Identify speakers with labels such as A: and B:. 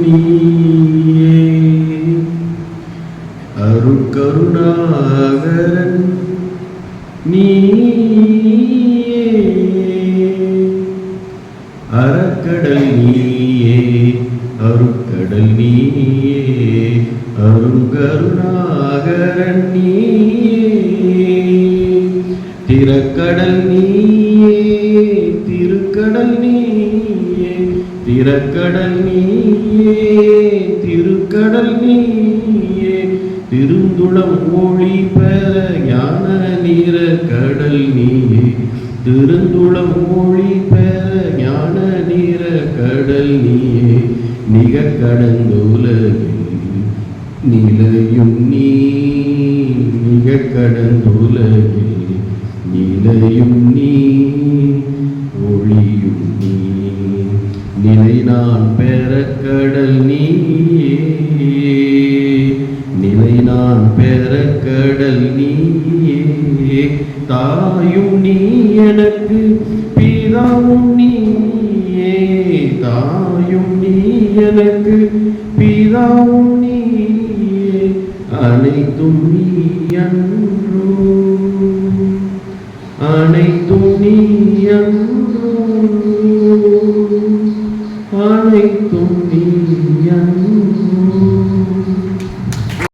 A: நீயே. அருட்கருணாகரன் நீயே. அறக்கடல் நீயே அருட்கடல் நீயே. அருங்கருணாகரன் நீயே. திறக்கடல் நீயே திருக்கடல் நீ திறக்கடல் நீயே திருக்கடல் நீயே திருந்துளம் ஒளி பெற ஞான நீர கடல் நீயே திருந்துளம் ஒளி பெற ஞான நீர கடல் நீயே நிக கடந்துலகில் நிலையும் நீ நிக கடந்துலகில் நிலையும் நீ. நிலை நான் பெற கடல் நீயே. நிலை நான் பெற கடல் நீயே. தாயும் நீ எனக்கு பிதாவும் நீயே. தாயும் நீ எனக்கு பிதாவும் நீயே. அனைத்தும் நீ அன்றோ. அனைத்தும் நீ அன்றோ. Wanting to be young.